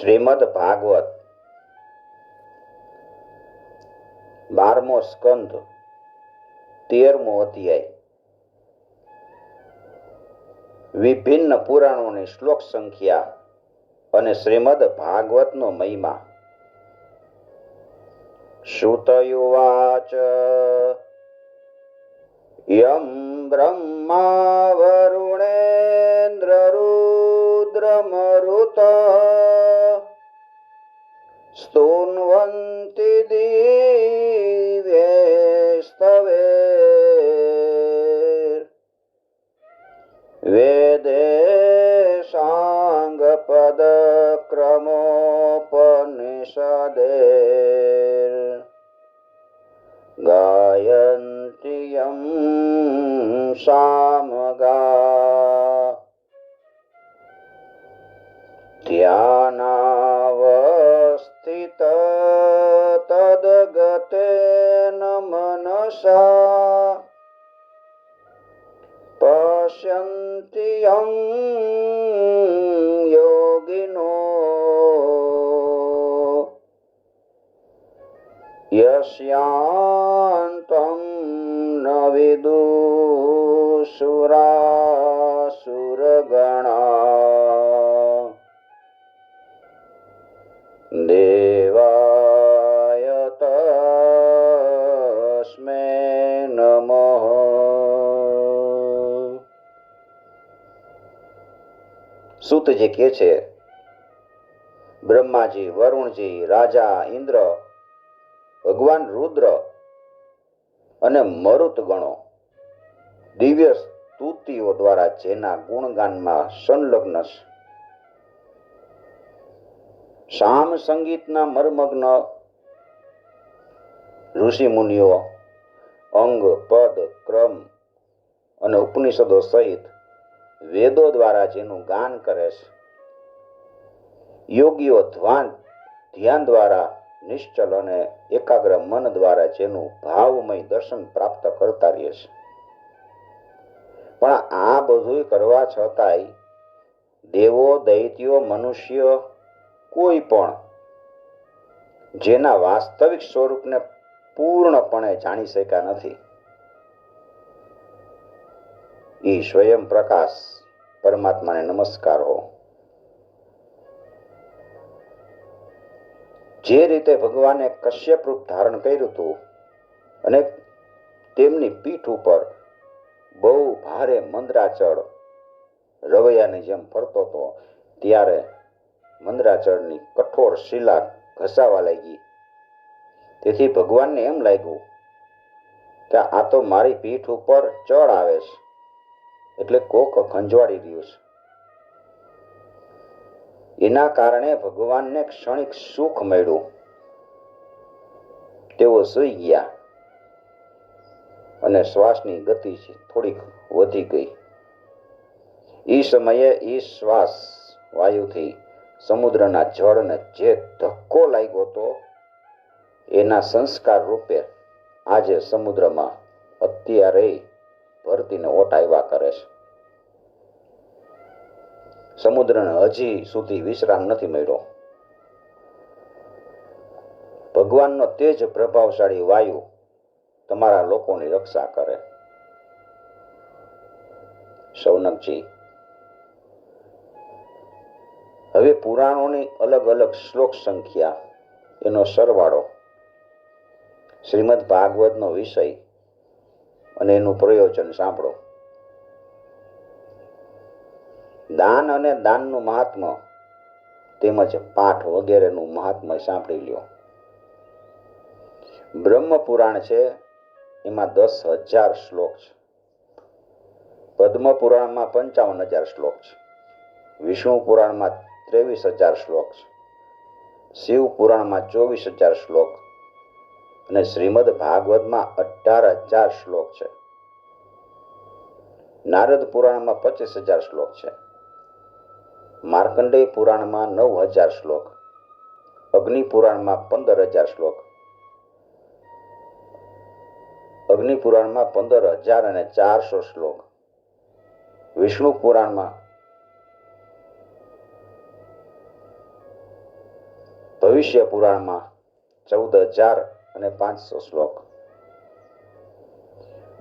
શ્રીમદ ભાગવત. બારમો સ્કંદ, તેરમો અધ્યાય. વિભિન્ન પુરાણોની શ્લોક સંખ્યા અને શ્રીમદ ભાગવતનો મહિમા. શ્રુતયુવાચ, યમ બ્રહ્મા વરુણેન્દ્રરુદ્રમરુત स्तुन्वन्ति दिव्यस्तवे पश्यन्ति यं योगिनो यस्यान्तं न विदुषुरासुरगणा સૂતજી કહે છે, બ્રહ્માજી, વરુણજી, રાજા, ઇન્દ્ર, ભગવાન રુદ્ર અને મરુત ગણો. દિવ્ય સ્તુતિઓ દ્વારા જેના ગુણગાનમાં સંલગ્ન શામ સંગીતના મર્મગ્ન ઋષિ મુનિઓ અંગ, પદ, ક્રમ અને ઉપનિષદો સહિત વેદો દ્વારા જેનું ગાન કરે છે. યોગીઓ ધ્વાન, ધ્યાન દ્વારા નિશ્ચલ અને એકાગ્ર મન દ્વારા જેનું ભાવમય દર્શન પ્રાપ્ત કરતા રહે છે. પણ આ બધું કરવા છતાંય દેવો, દૈત્યો, મનુષ્ય કોઈ પણ જેના વાસ્તવિક સ્વરૂપને પૂર્ણપણે જાણી શક્યા નથી. ઈ સ્વયં પ્રકાશ પરમાત્માને નમસ્કાર. હો જે રીતે ભગવાને કશ્યપ રૂપ ધારણ કર્યું હતું અને તેમની પીઠ ઉપર બહુ ભારે મંદરાચળ રવૈયાની જેમ ફરતો હતો, ત્યારે મંદરાચળની કઠોર શિલા ઘસાવા લાગી. તેથી ભગવાનને એમ લાગ્યું કે આ તો મારી પીઠ ઉપર ચડ આવે છે. એટલે કોક ખંજવાડી રહ્યું છે. એના કારણે ભગવાનને ક્ષણિક સુખ મળ્યું. તેઓ સૂઈ ગયા અને શ્વાસની ગતિ થોડીક વધી ગઈ. એ સમયે એ શ્વાસ વાયુથી સમુદ્રના જળને જે ધક્કો લાગ્યો હતો, એના સંસ્કાર રૂપે આજે સમુદ્રમાં અત્યારે ભરતીને ઓટ આવ્યા કરે છે. સમુદ્રને હજી સુધી વિશ્રામ નથી મળ્યો. ભગવાનનો તેજ પ્રભાવશાળી વાયુ તમારા લોકોની રક્ષા કરે. સૌનકજી, હવે પુરાણોની અલગ અલગ શ્લોક સંખ્યા એનો સરવાળો. શ્રીમદ ભાગવતનો વિષય અને એનું પ્રયોજન સાંભળો. દાન અને દાનનું મહાત્મ તેમજ પાઠ વગેરેનું મહાત્મય સાંભળી લ્યો. બ્રહ્મ પુરાણ છે, એમાં દસ હજાર શ્લોક છે. પદ્મ પુરાણમાં પંચાવન હજાર શ્લોક છે. વિષ્ણુ પુરાણમાં ત્રેવીસ હજાર શ્લોક છે. શિવ પુરાણમાં ચોવીસ હજાર શ્લોક અને શ્રીમદ ભાગવતમાં અઢાર હજાર શ્લોક છે. નારદ પુરાણમાં પચીસ હજાર શ્લોક છે. માર્કંડેય પુરાણમાં નવ હજાર શ્લોક. અગ્નિ પુરાણમાં પંદર હજાર શ્લોક. અગ્નિ પંદર હજાર અને ચારસો શ્લોક. વિષ્ણુ પુરાણમાં ભવિષ્ય પુરાણમાં ચૌદ હજાર અને પાંચસો શ્લોક.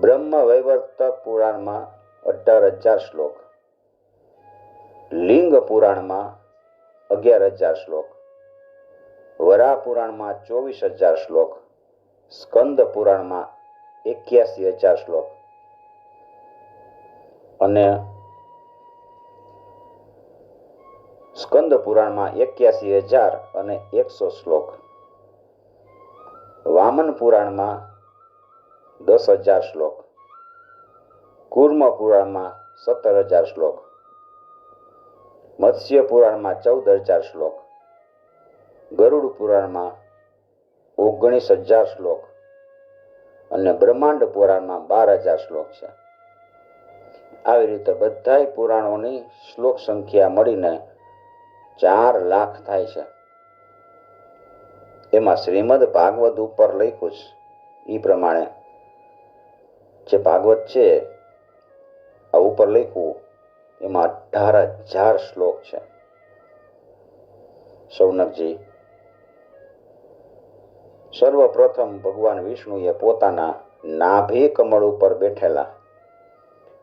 બ્રહ્મ વૈવર્ત પુરાણમાં અઢાર હજાર શ્લોક. લિંગ પુરાણમાં અગિયાર હજાર શ્લોક. વરા પુરાણમાં ચોવીસ હજાર શ્લોક. સ્કંદ પુરાણમાં એક્યાસી હજાર શ્લોક. અને સ્કંદ પુરાણમાં એક્યાસી હજાર અને એકસો શ્લોક. વામન પુરાણમાં દસ હજાર શ્લોક, કુર્મ પુરાણમાં સત્તર હજાર શ્લોક, મત્સ્ય પુરાણમાં ચૌદ હજાર શ્લોક, ગરુડ પુરાણમાં ઓગણીસ હજાર શ્લોક અને બ્રહ્માંડ પુરાણમાં બાર હજાર શ્લોક છે. આવી રીતે બધાય પુરાણોની શ્લોક સંખ્યા મળીને ચાર લાખ થાય છે. એમાં શ્રીમદ ભાગવત ઉપર લખ્યું છે. એ પ્રમાણે જે ભાગવત છે, આ ઉપર લખ્યું, એમાં અઢાર હજાર શ્લોક છે. સૌનકજી, સર્વપ્રથમ ભગવાન વિષ્ણુએ પોતાના નાભી કમળ ઉપર બેઠેલા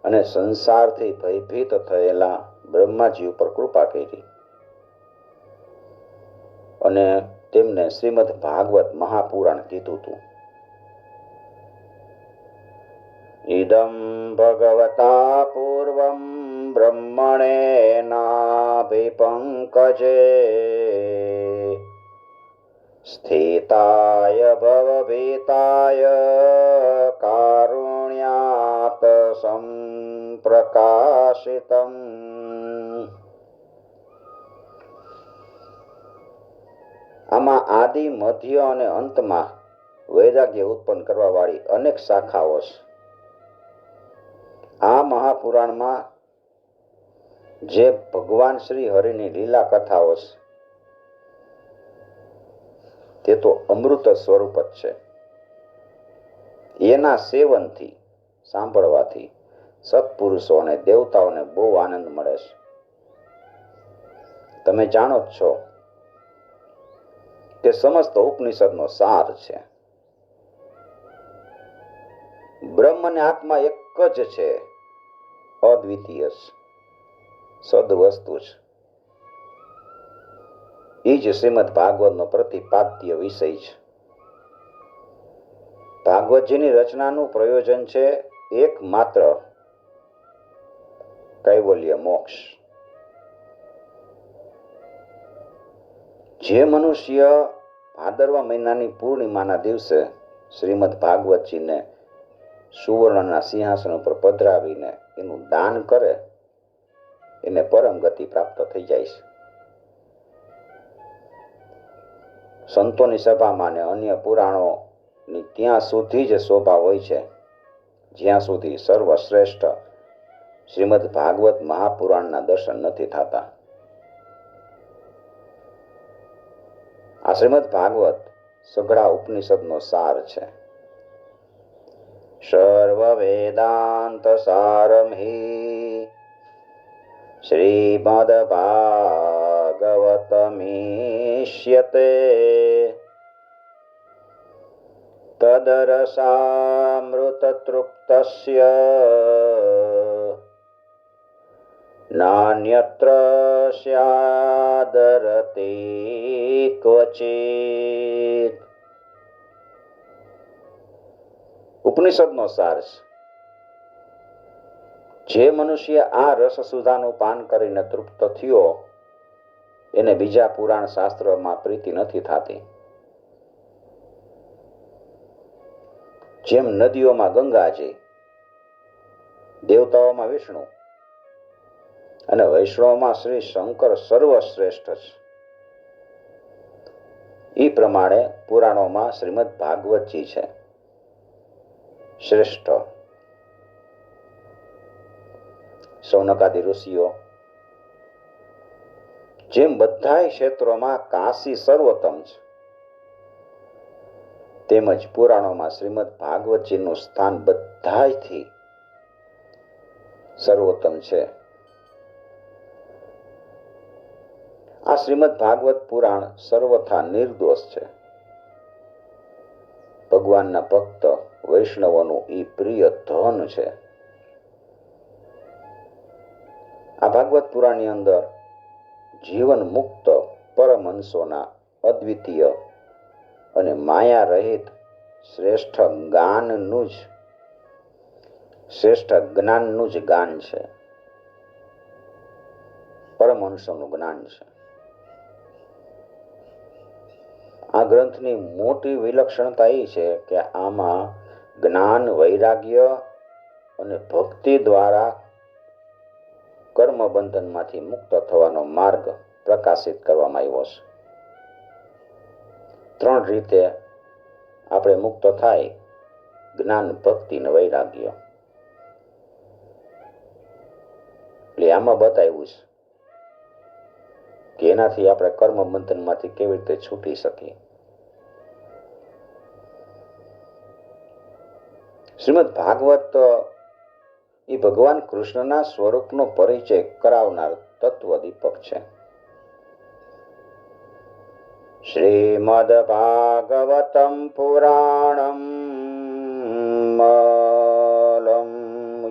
અને સંસારથી ભયભીત થયેલા બ્રહ્માજી ઉપર કૃપા કરી. અને તેમને શ્રીમદ ભાગવત મહાપુરાણ કીધું હતું. ઇદમ ભગવતા પૂર્વમ બ્રહ્મણે નાભિપંકજે સ્થિતાય ભવભીતાય કારુણ્યાત સંપ્રકાશિતમ આમાં આદિ, મધ્ય અને અંતમાં વૈરાગ્ય ઉત્પન્ન કરવા વાળી અનેક શાખાઓ આ મહાપુરાણમાં જે ભગવાન શ્રી હરિની લીલા કથાઓ છે, તે તો અમૃત સ્વરૂપ જ છે. એના સેવનથી સાંભળવાથી સત્પુરુષો અને દેવતાઓને બહુ આનંદ મળે છે. તમે જાણો જ છો કે સમસ્ત ઉપનિષદનો સાર છે. બ્રહ્મ અને આત્મા એક જ છે. અદ્વિતીય સદ વસ્તુ છે. એ જ શ્રીમદ ભાગવતનો પ્રતિપાદ્ય વિષય છે. ભાગવતજીની રચનાનું પ્રયોજન છે એકમાત્ર કૈવલ્ય મોક્ષ. જે મનુષ્ય ભાદરવા મહિનાની પૂર્ણિમાના દિવસે શ્રીમદ ભાગવતજીને સુવર્ણના સિંહાસન ઉપર પધરાવીને એનું દાન કરે, એને પરમ ગતિ પ્રાપ્ત થઈ જાય છે. સંતોની સભામાં ને અન્ય પુરાણોની ત્યાં સુધી જ શોભા હોય છે, જ્યાં સુધી સર્વશ્રેષ્ઠ શ્રીમદ ભાગવત મહાપુરાણના દર્શન નથી થતા. આ શ્રીમદ ભાગવત સઘળા ઉપનિષદનો સાર છે. સર્વ વેદાંત સારમહી શ્રીમદ ભાગવતમીષ્યતે તદરસામૃતતૃપ્તસ્ય નાન્યત્ર સ્યાદરતિ ક્વચિત ઉપનિષદનો સાર છે જે મનુષ્ય આ રસ સુધાનું પાન કરીને તૃપ્ત થયો, એને બીજા પુરાણ શાસ્ત્રમાં પ્રીતિ નથી થતી. જેમ નદીઓમાં ગંગાજી દેવતાઓમાં વિષ્ણુ અને વૈષ્ણવમાં શ્રી શંકર સર્વશ્રેષ્ઠ છે. એ પ્રમાણે પુરાણોમાં શ્રીમદ ભાગવતજી છે. શ્રેષ્ઠ. સૌનકાદી ઋષિઓ, જેમ બધા ક્ષેત્રોમાં કાશી સર્વોત્તમ છે, તેમજ પુરાણોમાં શ્રીમદ ભાગવતજીનું સ્થાન બધાથી સર્વોત્તમ છે. આ શ્રીમદ ભાગવત પુરાણ સર્વથા નિર્દોષ છે. ભગવાનના ભક્ત વૈષ્ણવોનું એ પ્રિય ધન છે. આ ભાગવત પુરાણની અંદર જીવન મુક્ત પરમહંસોના અદ્વિતીય અને માયા રહિત શ્રેષ્ઠ ગાનનું જ, શ્રેષ્ઠ જ્ઞાનનું જ ગાન છે. પરમહંસોનું જ્ઞાન છે. આ ગ્રંથની મોટી વિલક્ષણતા એ છે કે આમાં જ્ઞાન, વૈરાગ્ય અને ભક્તિ દ્વારા કર્મ બંધનમાંથી મુક્ત થવાનો માર્ગ પ્રકાશિત કરવામાં આવ્યો છે. ત્રણ રીતે આપણે મુક્ત થાય જ્ઞાન, ભક્તિ ને વૈરાગ્ય. એટલે આમાં બતાવ્યું છે. કે એનાથી આપણે કર્મ બંધનમાંથી કેવી રીતે છૂટી શકીએ. શ્રીમદ ભાગવત એ ભગવાન કૃષ્ણના સ્વરૂપનો પરિચય કરાવનાર તત્વ દીપક છે. શ્રીમદ ભાગવતમ પુરાણમ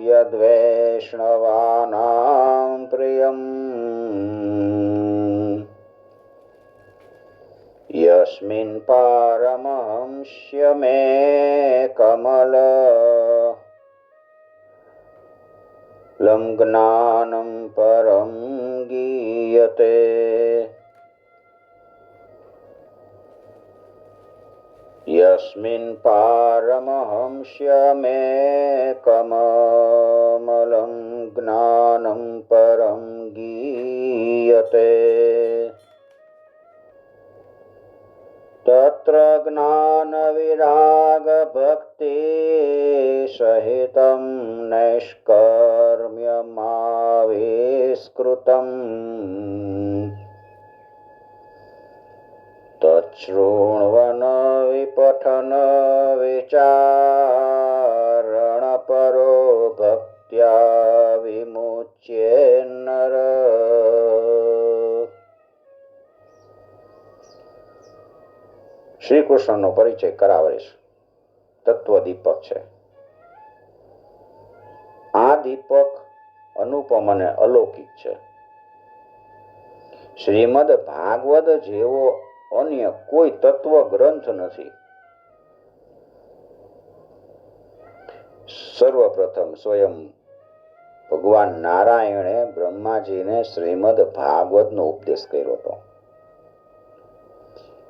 यद्वैष्णवानां प्रियम् यस्मिन् पारमंस्य मे कमल लङ् ज्ञानं परं गीयते यस्मिन् पारमहंस्य मे कमलं ज्ञानं परं गीयते तत्र ज्ञानविरागभक्ति सहितं नैष्कर्म्यमाविष्कृतम् तच्छृण्वन् કૃષ્ણનો પરિચય કરાવે તત્વ દીપક છે. આ દીપક અનુપમ અને અલૌકિક છે. શ્રીમદ ભાગવત જેવો અન્ય કોઈ તત્વ ગ્રંથ નથી. સર્વપ્રથમ સ્વયં ભગવાન નારાયણે બ્રહ્માજીને શ્રીમદ ભાગવતનો ઉપદેશ કર્યો હતો.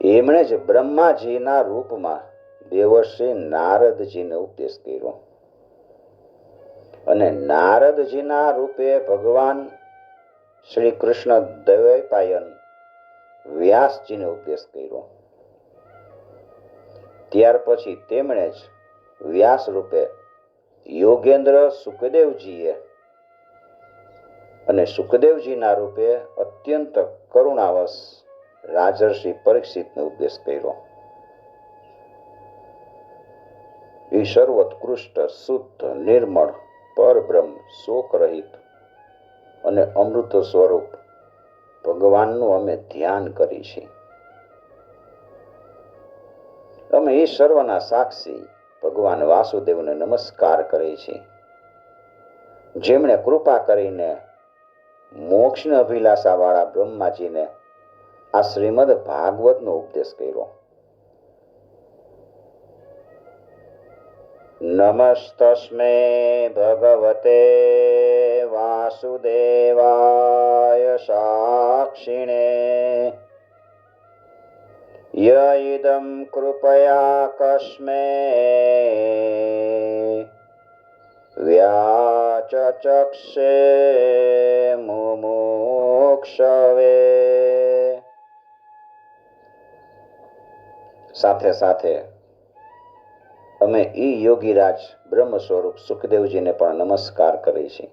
એમણે જ બ્રહ્માજીના રૂપમાં દેવશ્રી નારદજીને ઉપદેશ કર્યો. અને નારદજીના રૂપે ભગવાન શ્રી કૃષ્ણ દવૈપાયન વ્યાસજીને ઉપદેશ કર્યો. ત્યાર પછી તેમણે જ વ્યાસ રૂપે યોગેન્દ્ર સુખદેવજીએ અને સુખદેવજીના રૂપે અત્યંત કરુણાવશ રાજર્ષિ પરીક્ષિતને ઉપદેશ કર્યો. એ સર્વોત્કૃષ્ટ, શુદ્ધ, નિર્મળ, પરબ્રહ્મ શોક રહિત અને અમૃત સ્વરૂપ ભગવાનનું અમે ધ્યાન કરી છીએ અમે એ સર્વના સાક્ષી ભગવાન વાસુદેવને નમસ્કાર કરે છીએ જેમણે કૃપા કરીને મોક્ષને અભિલાષાવાળા બ્રહ્માજીને આ શ્રીમદ ભાગવતનો ઉપદેશ કર્યો. નમસ્તસ્મે ભગવતે વાસુદેવાય સાક્ષિણે. ય કૃપયા કસ્મે. વ્યાચક્ષે મુમુક્ષવે. સાથે સાથે અમે ઈ યોગીરાજ બ્રહ્મ સ્વરૂપ સુખદેવજીને પણ નમસ્કાર કરી છે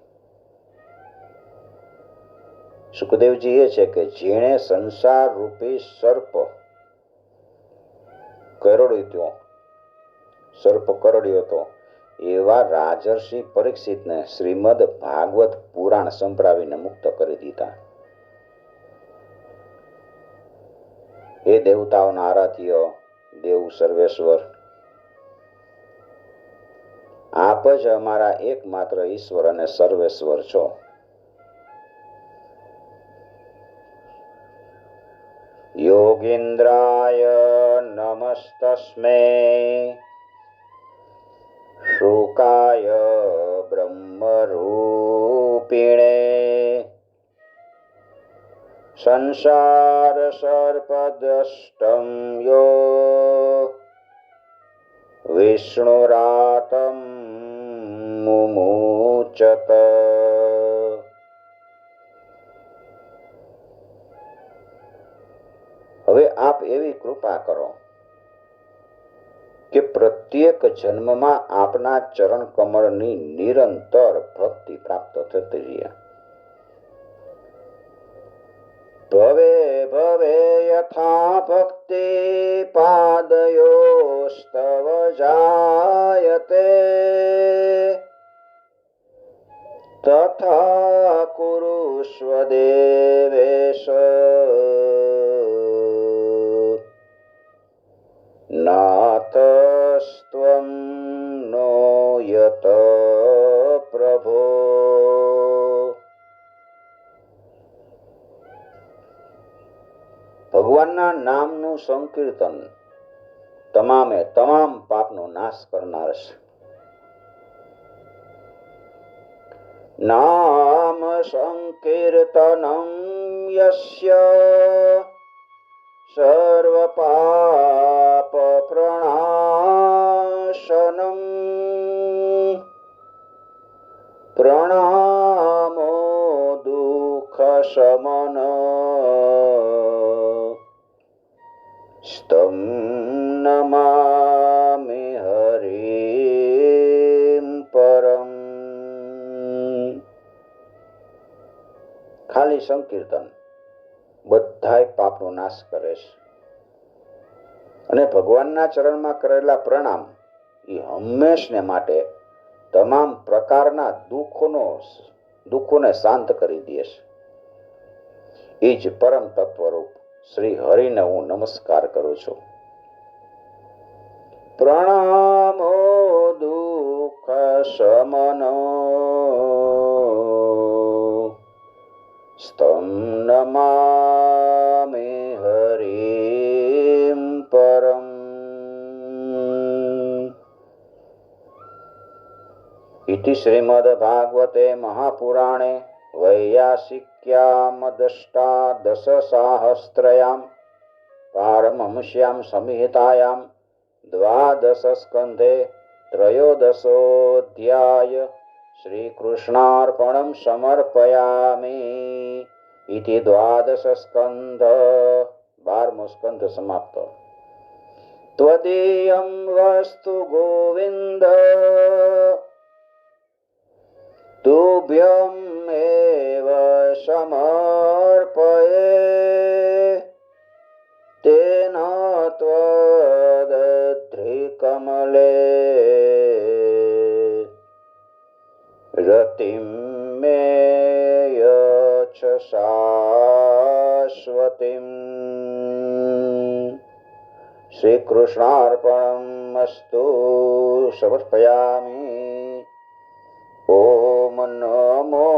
સુખદેવજી એ છે કે જેણે સંસાર રૂપી સર્પ કરડ્યો સર્પ કરડ્યો હતો, એવા રાજર્ષિ પરીક્ષિતને શ્રીમદ ભાગવત પુરાણ સંભળાવીને મુક્ત કરી દીધા. એ દેવતાઓના આરાધ્ય દેવ સર્વેશ્વર. આપ જ અમારા એકમાત્ર ઈશ્વર અને સર્વેશ્વર છો. યોગેન્દ્રાય નમસ્તસ્મે. શુકાય સર્પદ્રષ્ટમ યો વિષ્ણુરાતમ મુમુચત હવે આપ એવી કૃપા કરો કે પ્રત્યેક જન્મમાં આપના ચરણ કમળની નિરંતર ભક્તિ પ્રાપ્ત થતી રહે. ભવે ભવે યથા ભક્તિ પાદયોસ્તવ જાયતે તથા કુરુષ્વ દેવેશ નાથસ્ત્વં નો યત પ્રભો ભગવાનના નામનું સંકીર્તન તમામે તમામ પાપનો નાશ કરનાર છે. નામ સંકીર્તનમ યસ્ય સર્વ પાપ પ્રણાશનમ પ્રણામો દુઃખ શમન નમામિ હરિ પરમ ખાલી સંકીર્તન બધાય પાપનો નાશ કરે છે. અને ભગવાનના ચરણમાં કરેલા પ્રણામ એ હંમેશને માટે તમામ પ્રકારના દુઃખોનો દુઃખોને શાંત કરી દે છે. એ જ પરમ તત્વરૂપ શ્રી હરિને હું નમસ્કાર કરું છું. પ્રણામો દુઃખ શમનો સ્તમ નમામિ હરિમ પરમ. ઇતિ શ્રીમદ્ભાગવતે મહાપુરાણે વૈયાસિક્યામદષ્ટાદશસાહસ્રયામ પારમહંસ્યામ સંહિતાયામ દ્વાદશસ્કંધે ત્રયોદશોऽધ્યાય श्रीकृष्णार्पणं समर्पयामि इति द्वादशस्कन्ध। બારમો સ્કંધ સમાપ્ત वस्तु વસ્તુ ગોવિન્દ તુભ્યમ એવ কমলে रतिं मे यच शाश्वतीम् श्रीकृष्णार्पणम् अस्तु समर्पयामि ॐ नमो